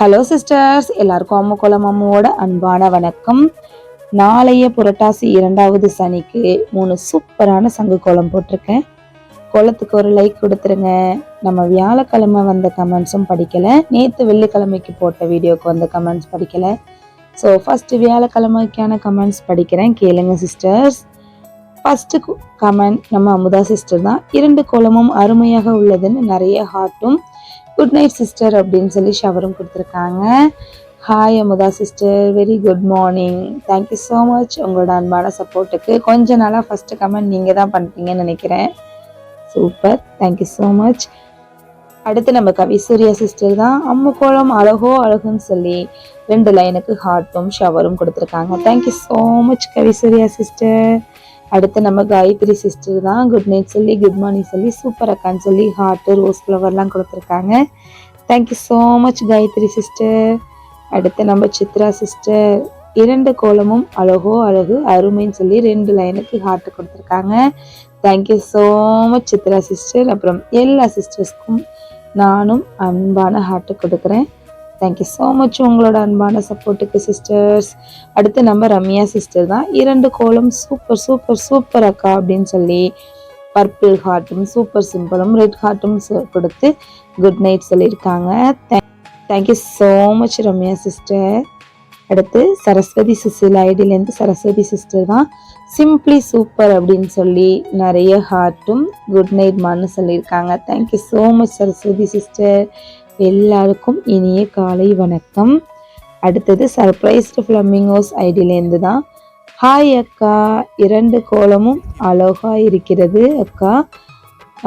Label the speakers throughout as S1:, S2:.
S1: Hello sisters எல்லாருக்கும் அம்மு குளம் அம்முவோட அன்பான வணக்கம். நாளைய புரட்டாசி இரண்டாவது சனிக்கு மூணு சூப்பரான சங்கு கோலம் போட்டிருக்கேன். கோலத்துக்கு ஒரு லைக் கொடுத்துருங்க. நம்ம வியாழக்கிழமை வந்த கமெண்ட்ஸும் படிக்கலை. நேற்று வெள்ளிக்கிழமைக்கு போட்ட வீடியோக்கு வந்த கமெண்ட்ஸ் படிக்கலை. ஸோ ஃபஸ்ட்டு வியாழக்கிழமைக்கான கமெண்ட்ஸ் படிக்கிறேன். கேளுங்க சிஸ்டர்ஸ் ஃபஸ்ட்டு கமெண்ட் நம்ம அமுதா சிஸ்டர் தான். இரண்டு கோலமும் அருமையாக உள்ளதுன்னு நிறைய ஹார்ட்டும் குட் நைட் சிஸ்டர் அப்படின்னு சொல்லி ஷவரும் கொடுத்துருக்காங்க. Hi Amudha sister very good morning thank you so much உங்களோட அன்பான சப்போர்ட்டுக்கு கொஞ்ச நாளாக ஃபஸ்ட்டு கமெண்ட் நீங்கள் தான் பண்ணுறீங்கன்னு நினைக்கிறேன். சூப்பர் தேங்க்யூ ஸோ மச் அடுத்து நம்ம கவிசூர்யா சிஸ்டர் தான். அம்மு கோலம் அழகோ அழகுன்னு சொல்லி ரெண்டு லைனுக்கு ஹார்ட்டும் ஷவரும் கொடுத்துருக்காங்க. Thank you so much Kavisurya sister அடுத்து நம்ம காயத்ரி சிஸ்டர் தான். குட் நைட் சொல்லி குட் மார்னிங் சொல்லி சூப்பர் அக்கான்னு சொல்லி ஹார்ட்டு ரோஸ் ஃப்ளவர்லாம் கொடுத்துருக்காங்க. Thank you so much Gayathri sister அடுத்து நம்ம சித்ரா சிஸ்டர் இரண்டு கோலமும் அழகோ அழகு அருமைன்னு சொல்லி ரெண்டு லைனுக்கு ஹார்ட் கொடுத்துருக்காங்க. Thank you so much Chitra sister அப்புறம் எல்லா சிஸ்டர்ஸ்க்கும் நானும் அன்பான ஹார்ட்டு கொடுக்குறேன். தேங்க்யூ ஸோ மச் உங்களோட அன்பான சப்போர்ட்டுக்கு சிஸ்டர்ஸ் அடுத்து நம்ம ரம்யா சிஸ்டர் தான். இரண்டு கோலம் சூப்பர் சூப்பர் சூப்பர் அக்கா அப்படின்னு சொல்லி பர்பிள் ஹார்ட்டும் சூப்பர் சிம்பிளும் ரெட் ஹார்ட்டும் கொடுத்து குட் நைட் சொல்லியிருக்காங்க. Thank you so much Ramya sister அடுத்து சரஸ்வதி சிஸ்டர் ஐடியிலேருந்து சரஸ்வதி சிஸ்டர் தான். சிம்ப்ளி சூப்பர் அப்படின்னு சொல்லி நிறைய ஹார்ட்டும் குட் நைட் மான்னு சொல்லியிருக்காங்க. Thank you so much Saraswathi sister எல்லாருக்கும் இனிய காலை வணக்கம். அடுத்தது சர்ப்ரைஸ்டு ஃப்ளமிங்கோஸ் ஐடியிலேருந்து தான். ஹாய் அக்கா இரண்டு கோலமும் அலோகா இருக்கிறது அக்கா.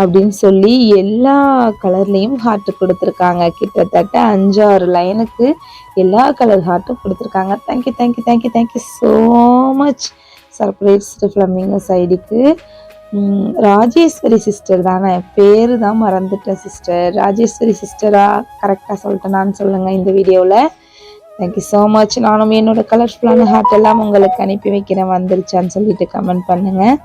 S1: அப்படின்னு சொல்லி எல்லா கலர்லேயும் ஹார்ட் கொடுத்துருக்காங்க. கிட்டத்தட்ட அஞ்சாறு லைனுக்கு எல்லா கலர் ஹார்ட்டும் கொடுத்துருக்காங்க. Thank you thank you thank you thank you so much surprised flamingos ஐடிக்கு ராஜேஸ்வரி சிஸ்டர் தானே? பேர் தான் மறந்துட்டேன் சிஸ்டர் ராஜேஸ்வரி சிஸ்டரா கரெக்டாக சொல்லிட்டேனான்னு சொல்லுங்கள் இந்த வீடியோவில் தேங்க்யூ ஸோ மச் நானும் என்னோட கலர்ஃபுல்லான ஹார்ட் எல்லாம் உங்களுக்கு அனுப்பி வைக்கிறேன். வந்துருச்சான்னு சொல்லிட்டு கமெண்ட் பண்ணுங்கள்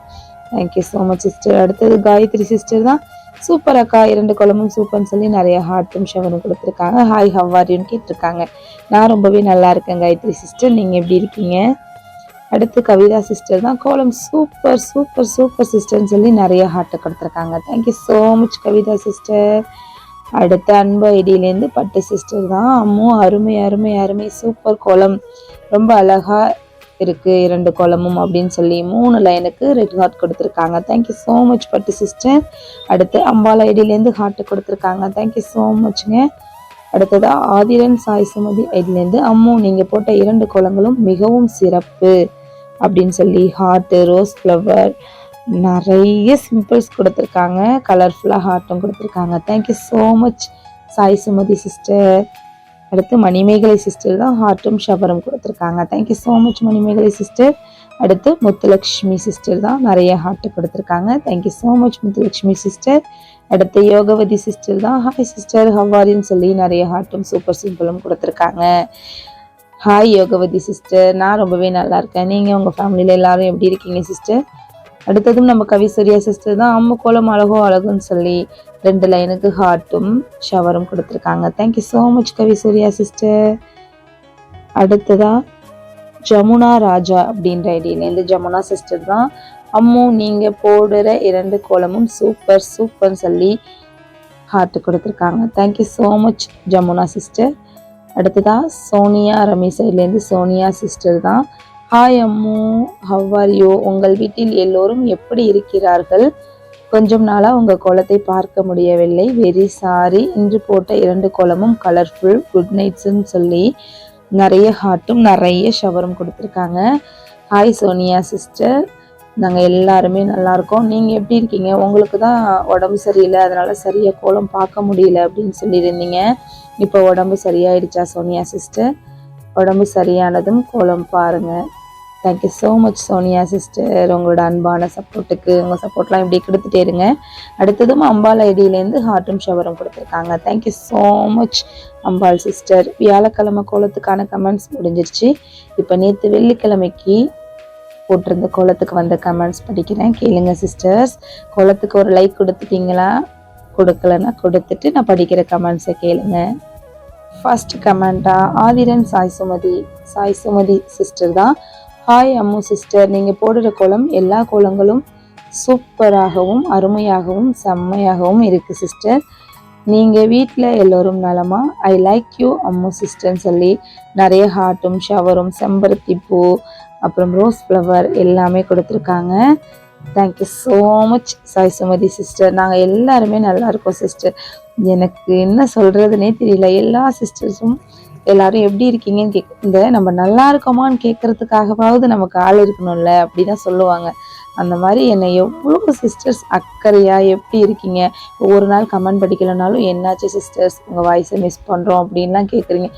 S1: தேங்க்யூ ஸோ மச் சிஸ்டர் அடுத்தது காயத்ரி சிஸ்டர் தான். சூப்பர் அக்கா. இரண்டு குழம்பும் சூப்பர்னு சொல்லி நிறைய ஹார்ட்டும் ஷவரும் கொடுத்துருக்காங்க. ஹாய் ஹவ்வாரின்னு கேட்டிருக்காங்க. நான் ரொம்பவே நல்லா இருக்கேன் காயத்ரி சிஸ்டர் நீங்கள் எப்படி இருக்கீங்க? அடுத்து கவிதா சிஸ்டர் தான். கோலம் சூப்பர் சூப்பர் சூப்பர் சிஸ்டர்னு சொல்லி நிறைய ஹார்ட்டை கொடுத்துருக்காங்க. Thank you so much Kavitha sister அடுத்து அன்பு ஐடியிலேருந்து பட்டு சிஸ்டர் தான். அம்மு அருமை அருமை அருமை சூப்பர் கோலம். ரொம்ப அழகாக இருக்குது இரண்டு கோலமும் அப்படின்னு சொல்லி மூணு லைனுக்கு ரெட் ஹார்ட் கொடுத்துருக்காங்க. Thank you so much Pattu sister அடுத்து அம்பாள் ஐடியிலேருந்து ஹார்ட்டு கொடுத்துருக்காங்க. தேங்க்யூ ஸோ மச்ங்க அடுத்ததாக ஆதிரன் சாய் சுமதி ஐடியிலேருந்து அம்மு நீங்கள் போட்ட இரண்டு கோலங்களும் மிகவும் சிறப்பு. அப்படின்னு சொல்லி ஹார்ட்டு ரோஸ் ஃப்ளவர் நிறைய சிம்பிள்ஸ் கொடுத்துருக்காங்க. கலர்ஃபுல்லாக ஹார்ட்டும் கொடுத்துருக்காங்க. Thank you so much Sai Sumathi sister அடுத்து மணிமேகலை சிஸ்டர் தான் ஹார்ட்டும் ஷவரும் கொடுத்துருக்காங்க. Thank you so much Manimegalai sister அடுத்து முத்துலக்ஷ்மி சிஸ்டர் தான் நிறைய ஹார்ட்டு கொடுத்துருக்காங்க. Thank you so much Muthulakshmi sister அடுத்து யோகவதி சிஸ்டர் தான் ஹாய் சிஸ்டர் ஹவாரின்னு சொல்லி நிறைய ஹார்ட்டும் சூப்பர் சிம்பிளும் கொடுத்துருக்காங்க. ஹாய் யோகவதி சிஸ்டர் நான் ரொம்பவே நல்லா இருக்கேன். நீங்கள் உங்கள் ஃபேமிலியில் எல்லாரும் எப்படி இருக்கீங்க சிஸ்டர் அடுத்ததும் நம்ம கவிசூரியா சிஸ்டர் தான் அம்மு கோலம் அழகோ அழகுன்னு சொல்லி ரெண்டு லைனுக்கு ஹார்ட்டும் ஷவரும் கொடுத்துருக்காங்க. Thank you so much Kavisuriya sister அடுத்ததா ஜமுனா ராஜா அப்படின்ற ஐடியிலேருந்து ஜமுனா சிஸ்டர் தான் அம்மு நீங்கள் போடுற இரண்டு கோலமும் சூப்பர் சூப்பர்னு சொல்லி ஹார்ட் கொடுத்துருக்காங்க. Thank you so much Jamuna sister அடுத்ததா சோனியா ரமேஷ் சைட்லேருந்து சோனியா சிஸ்டர் தான். ஹாய் அம்மு ஹவ் யூ உங்கள் வீட்டில் எல்லோரும் எப்படி இருக்கிறார்கள்? கொஞ்சம் நாளாக உங்கள் கோலத்தை பார்க்க முடியவில்லை. வெரி சாரி இன்று போட்ட இரண்டு கோலமும் கலர்ஃபுல் குட் நைட்ஸ்ன்னு சொல்லி நிறைய ஹார்ட்டும் நிறைய ஷவரும் கொடுத்துருக்காங்க. ஹாய் சோனியா சிஸ்டர் நாங்கள் எல்லாருமே நல்லாயிருக்கோம் நீங்கள் எப்படி இருக்கீங்க? உங்களுக்கு தான் உடம்பு சரியில்லை. அதனால் சரியாக கோலம் பார்க்க முடியல அப்படின்னு சொல்லியிருந்தீங்க. இப்போ உடம்பு சரியாயிடுச்சா சோனியா சிஸ்டர்? உடம்பு சரியானதும் கோலம் பாருங்கள் thank you so much Sonia sister. உங்களோட அன்பான சப்போர்ட்டுக்கு உங்கள் சப்போர்ட்லாம் இப்படி கொடுத்துட்டே இருங்க. அடுத்ததும் அம்பாள் ஐடியிலேருந்து ஹார்ட்டும் ஷவரும் கொடுத்துருக்காங்க. Thank you so much Ambal sister வியாழக்கிழமை கோலத்துக்கான கமெண்ட்ஸ் முடிஞ்சிருச்சு. இப்போ நேற்று வெள்ளிக்கிழமைக்கு போட்டிருந்த கோலத்துக்கு வந்த கமெண்ட்ஸ் படிக்கிறேன். கேளுங்க சிஸ்டர்ஸ் கோலத்துக்கு ஒரு லைக் கொடுத்துட்டீங்களா? கொடுக்கலன்னா கொடுத்துட்டு நான் படிக்கிற கமெண்ட்ஸை கேளுங்க. ஃபர்ஸ்ட் கமெண்டா ஆதிரன் சாய் சுமதி. சாய் சுமதி சிஸ்டர் தான். ஹாய் அம்மு சிஸ்டர் நீங்கள் போடுற கோலம் எல்லா கோலங்களும் சூப்பராகவும் அருமையாகவும் செம்மையாகவும் இருக்குது சிஸ்டர் நீங்கள் வீட்டில் எல்லோரும் நலமா? ஐ லைக் யூ அம்மு சிஸ்டர்னு சொல்லி நிறைய ஹார்ட்டும் ஷவரும் செம்பருத்தி பூ அப்புறம் ரோஸ் ஃப்ளவர் எல்லாமே கொடுத்துருக்காங்க. Thank you so much Sai Sumathi sister நாங்கள் எல்லாருமே நல்லா இருக்கோம் சிஸ்டர் எனக்கு என்ன சொல்கிறதுனே தெரியல. எல்லா சிஸ்டர்ஸும் எல்லாரும் எப்படி இருக்கீங்கன்னு கேக் இந்த நம்ம நல்லா இருக்கோமான்னு கேட்கறதுக்காகவாவது நமக்கு ஆள் இருக்கணும்ல அப்படி தான் சொல்லுவாங்க. அந்த மாதிரி என்னை எவ்வளோ சிஸ்டர்ஸ் அக்கறையாக எப்படி இருக்கீங்க? ஒரு நாள் கமெண்ட் படிக்கலைனாலும் என்னாச்சு சிஸ்டர்ஸ் உங்கள் வாய்ஸை மிஸ் பண்ணுறோம் அப்படின்லாம் கேட்குறீங்க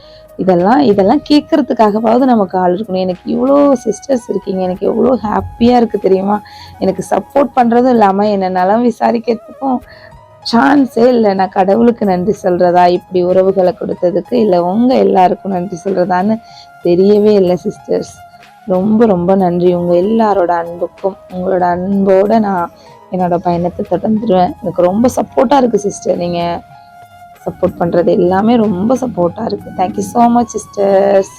S1: இதெல்லாம் இதெல்லாம் கேட்குறதுக்காகவாவது நமக்கு ஆள் இருக்கணும். எனக்கு இவ்வளோ சிஸ்டர்ஸ் இருக்கீங்க. எனக்கு எவ்வளோ ஹாப்பியாக இருக்குது தெரியுமா? எனக்கு சப்போர்ட் பண்ணுறதும் இல்லாமல் என்னை நலம் விசாரிக்கிறதுக்கும் சான்ஸே இல்லை. நான் கடவுளுக்கு நன்றி சொல்கிறதா இப்படி உறவுகளை கொடுத்ததுக்கு இல்லை உங்கள் எல்லாருக்கும் நன்றி சொல்கிறதான்னு தெரியவே இல்லை சிஸ்டர்ஸ் ரொம்ப ரொம்ப நன்றி. உங்கள் எல்லாரோட அன்புக்கும் உங்களோட அன்போட நான் என்னோட பயணத்தை தொடர்ந்துருவேன். எனக்கு ரொம்ப சப்போர்ட்டாக இருக்குது சிஸ்டர் நீங்கள் சப்போர்ட் பண்ணுறது எல்லாமே ரொம்ப சப்போர்ட்டாக இருக்குது தேங்க்யூ ஸோ மச் சிஸ்டர்ஸ்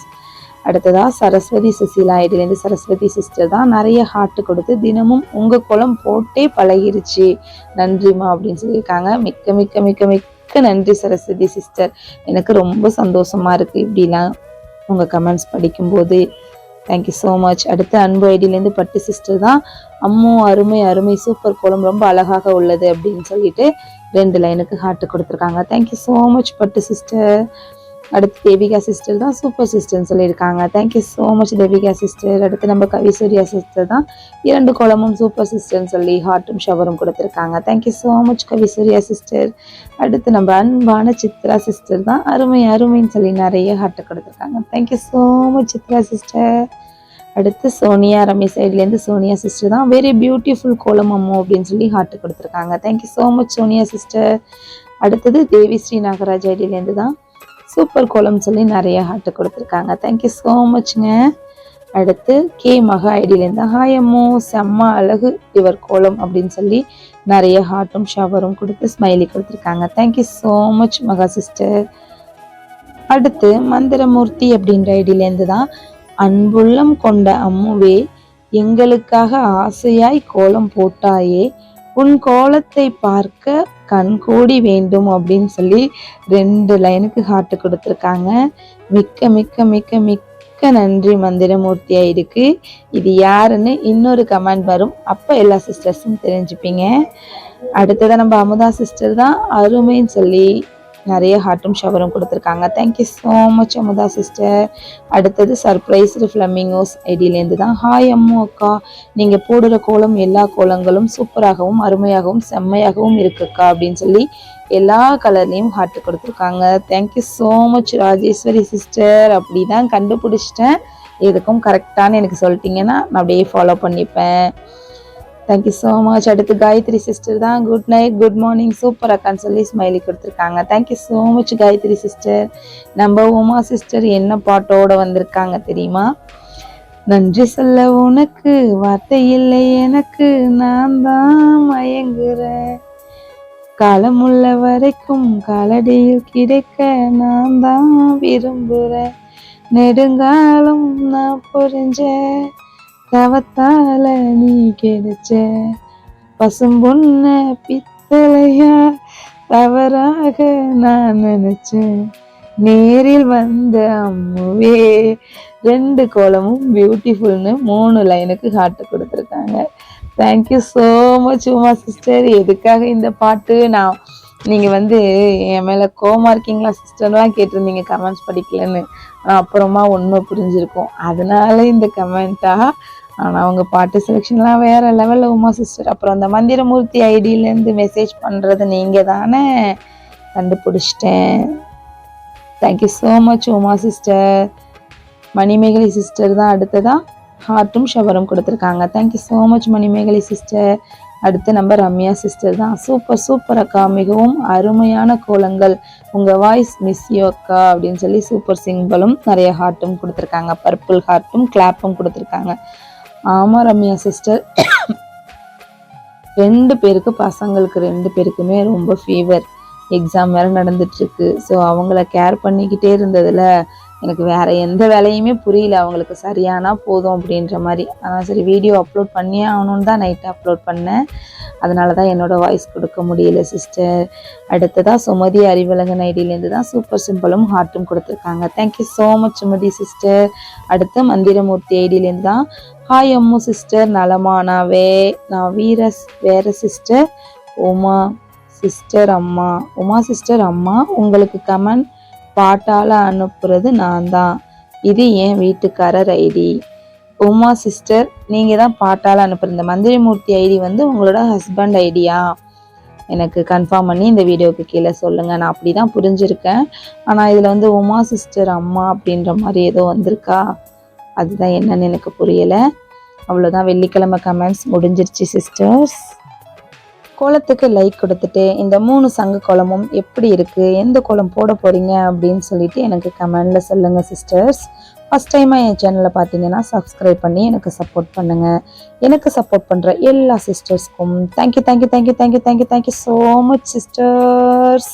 S1: அடுத்ததாக சரஸ்வதி சுசீலா ஐடிலேருந்து சரஸ்வதி சிஸ்டர் தான் நிறைய ஹார்ட் கொடுத்து தினமும் உங்கள் குளம் போட்டே பழகிருச்சு. நன்றிம்மா அப்படின்னு சொல்லியிருக்காங்க. மிக்க மிக்க மிக்க மிக்க நன்றி சரஸ்வதி சிஸ்டர் எனக்கு ரொம்ப சந்தோஷமாக இருக்குது இப்படிலாம் உங்கள் கமெண்ட்ஸ் படிக்கும்போது தேங்க்யூ ஸோ மச் அடுத்து அன்பு ஐடியிலேருந்து பட்டு சிஸ்டர் தான். அம்மோ அருமை அருமை சூப்பர் கோலம் ரொம்ப அழகாக உள்ளது அப்படின்னு சொல்லிட்டு ரெண்டு லைனுக்கு ஹார்ட் கொடுத்துருக்காங்க. Thank you so much Pattu sister அடுத்து தேவிகா சிஸ்டர் தான் சூப்பர் சிஸ்டர்னு சொல்லியிருக்காங்க. Thank you so much Devika sister அடுத்து நம்ம கவிசூரியா சிஸ்டர் தான். இரண்டு கோலமும் சூப்பர் சிஸ்டர்னு சொல்லி ஹார்ட்டும் ஷவரும் கொடுத்துருக்காங்க. Thank you so much Kavisuriya sister அடுத்து நம்ம அன்பான சித்ரா சிஸ்டர் தான். அருமை அருமைன்னு சொல்லி நிறைய ஹார்ட்டை கொடுத்துருக்காங்க. Thank you so much Chitra sister அடுத்து சோனியா ரமேஷ் சைட்லேருந்து சோனியா சிஸ்டர் தான். வெரி பியூட்டிஃபுல் கோலம் அம்மோ அப்படின்னு சொல்லி ஹார்ட் கொடுத்துருக்காங்க. Thank you so much Sonia sister அடுத்தது தேவி ஸ்ரீ நாகராஜ் ஐடியிலேருந்து தான். சூப்பர் கோலம் சொல்லி நிறைய ஹார்ட் கொடுத்துருக்காங்க. தேங்க்யூ ஸோ மச்ங்க அடுத்து கே மகா ஐடியிலேருந்து ஹாயம்மோ செம்ம அழகு இவர் கோலம் அப்படின்னு சொல்லி நிறைய ஹார்ட்டும் ஷவரும் கொடுத்து ஸ்மைலி கொடுத்துருக்காங்க. Thank you so much Maha sister அடுத்து மந்திரமூர்த்தி அப்படின்ற ஐடியிலேருந்து தான் அன்புள்ளம் கொண்ட அம்முவே எங்களுக்காக ஆசையாய் கோலம் போட்டாயே உன் கோலத்தை பார்க்க கண்கூடி வேண்டும் அப்படின்னு சொல்லி ரெண்டு லைனுக்கு ஹார்ட் கொடுத்துருக்காங்க. மிக்க மிக்க மிக்க மிக்க நன்றி மந்திரமூர்த்தியாக இருக்கு. இது யாருன்னு இன்னொரு கமெண்ட் வரும். அப்போ எல்லா சிஸ்டர்ஸும் தெரிஞ்சுப்பீங்க. அடுத்ததான் நம்ம அமுதா சிஸ்டர் தான் அருமைன்னு சொல்லி நிறைய ஹார்ட்டும் ஷவரும் கொடுத்துருக்காங்க. Thank you so much Amudha sister அடுத்தது சர்ப்ரைஸ் ஃப்ளமிங்கோஸ் ஐடியிலேருந்து தான். ஹாய் அம்மு அக்கா. நீங்கள் போடுற கோலம் எல்லா கோலங்களும் சூப்பராகவும் அருமையாகவும் செம்மையாகவும் இருக்குக்கா அப்படின்னு சொல்லி எல்லா கலர்லேயும் ஹார்ட் கொடுத்துருக்காங்க. Thank you so much Rajeshwari sister அப்படி தான் கண்டுபிடிச்சிட்டேன். எதுக்கும் கரெக்டானு எனக்கு சொல்லிட்டீங்கன்னா நான் அப்படியே ஃபாலோ பண்ணிப்பேன். தேங்க்யூ ஸோ மச் அடுத்து காயத்ரி சிஸ்டர் தான். Good night good morning super அக்கான்னு சொல்லி ஸ்மைலி கொடுத்துருக்காங்க. Thank you so much Gayathri sister நம்ம உமா சிஸ்டர் என்ன பாட்டோட வந்திருக்காங்க தெரியுமா? நன்றி சொல்ல உனக்கு வார்த்தை இல்லை எனக்கு. நான் தான் மயங்குறேன். காலமுள்ள வரைக்கும் காலடியில் கிடைக்க நான் தான் விரும்புகிறேன் நெடுங்காலம் நான் புரிஞ்சேன். தவத்தால நீ கிடைச்ச பசும்பொன்ன பித்தளையா? தவறாக நான் நினைச்சேன் நேரில் வந்த அம்முவே. ரெண்டு கோலமும் பியூட்டிஃபுல்னு மூணு லைனுக்கு ஹார்ட் கொடுத்துருக்காங்க. Thank you so much Uma sister எதுக்காக இந்த பாட்டு? நான் நீங்கள் வந்து என் மேலே கோமா இருக்கீங்களா சிஸ்டர்லாம் கேட்டிருந்தீங்க கமெண்ட்ஸ் படிக்கலன்னு. அப்புறமா உண்மை புரிஞ்சிருக்கும். அதனால இந்த கமெண்ட்டாக ஆனால் அவங்க பாட்டு செலெக்ஷன்லாம் வேறு லெவலில் உமா சிஸ்டர் அப்புறம் அந்த மந்திரமூர்த்தி ஐடியிலேருந்து மெசேஜ் பண்ணுறது நீங்கள் தானே? கண்டுபிடிச்சிட்டேன். Thank you so much Uma sister Manimegalai sister தான் அடுத்ததாக ஹார்ட்டும் ஷவரும் கொடுத்துருக்காங்க. Thank you so much Manimegalai sister அடுத்து நம்ம ரம்யா சிஸ்டர் தான். சூப்பர் சூப்பர் அக்கா. மிகவும் அருமையான கோலங்கள். உங்கள் வாய்ஸ் மிஸ் யூ அக்கா அப்படின்னு சொல்லி சூப்பர் சிங்கிளும் நிறைய ஹார்ட்டும் கொடுத்துருக்காங்க. பர்பிள் ஹார்ட்டும் கிளாப்பும் கொடுத்துருக்காங்க. ஆமாம் ரம்யா சிஸ்டர் ரெண்டு பேருக்கு பசங்களுக்கு ரெண்டு பேருக்குமே ரொம்ப ஃபீவர் எக்ஸாம் வேறு நடந்துட்டுருக்கு ஸோ அவங்கள கேர் பண்ணிக்கிட்டே இருந்ததில். எனக்கு வேறு எந்த வேலையுமே புரியல. அவங்களுக்கு சரியானா போதும் அப்படின்ற மாதிரி. ஆனால் சரி வீடியோ அப்லோட் பண்ணியே ஆகணுன்னு தான் நைட்டு அப்லோட் பண்ணேன். அதனால தான் என்னோடய வாய்ஸ் கொடுக்க முடியல சிஸ்டர் அடுத்ததாக சுமதி அறிவழகன் ஐடியிலேருந்து தான் சூப்பர் சிம்பிளும் ஹார்ட்டும் கொடுத்துருக்காங்க. Thank you so much Sumathi sister அடுத்து மந்திரமூர்த்தி ஐடியிலேருந்து தான் ஹாய் அம்மு சிஸ்டர் நலமா நான் வே நான் வீரஸ் வேற சிஸ்டர் உமா சிஸ்டர் அம்மா. உமா சிஸ்டர் அம்மா உங்களுக்கு கமெண்ட் பாட்டால் அனுப்புறது நான் தான் இது என் வீட்டுக்காரர் ஐடி. உமா சிஸ்டர் நீங்கள் தான் பாட்டால் அனுப்புகிற இந்த மந்திரமூர்த்தி ஐடி வந்து உங்களோட ஹஸ்பண்ட் ஐடியா. எனக்கு கன்ஃபார்ம் பண்ணி இந்த வீடியோவுக்கு கீழே சொல்லுங்கள் நான் அப்படி தான் புரிஞ்சிருக்கேன். ஆனால் இதில் வந்து உமா சிஸ்டர் அம்மா அப்படின்ற மாதிரி ஏதோ வந்திருக்கா? அதுதான் என்னன்னு எனக்கு புரியலை. அவ்வளோதான் வெள்ளிக்கிழமை கமெண்ட்ஸ் முடிஞ்சிருச்சு சிஸ்டர்ஸ் கோலத்துக்கு லைக் கொடுத்துட்டு இந்த மூணு சங்கு கோலமும் எப்படி இருக்குது எந்த கோலம் போட போகிறீங்க அப்படின்னு சொல்லிட்டு எனக்கு கமெண்டில் சொல்லுங்கள் சிஸ்டர்ஸ் ஃபஸ்ட் டைமாக என் சேனலை பார்த்தீங்கன்னா சப்ஸ்கிரைப் பண்ணி எனக்கு சப்போர்ட் பண்ணுங்கள் எனக்கு சப்போர்ட் பண்ணுற எல்லா சிஸ்டர்ஸ்க்கும் thank you thank you thank you thank you thank you thank you so much sisters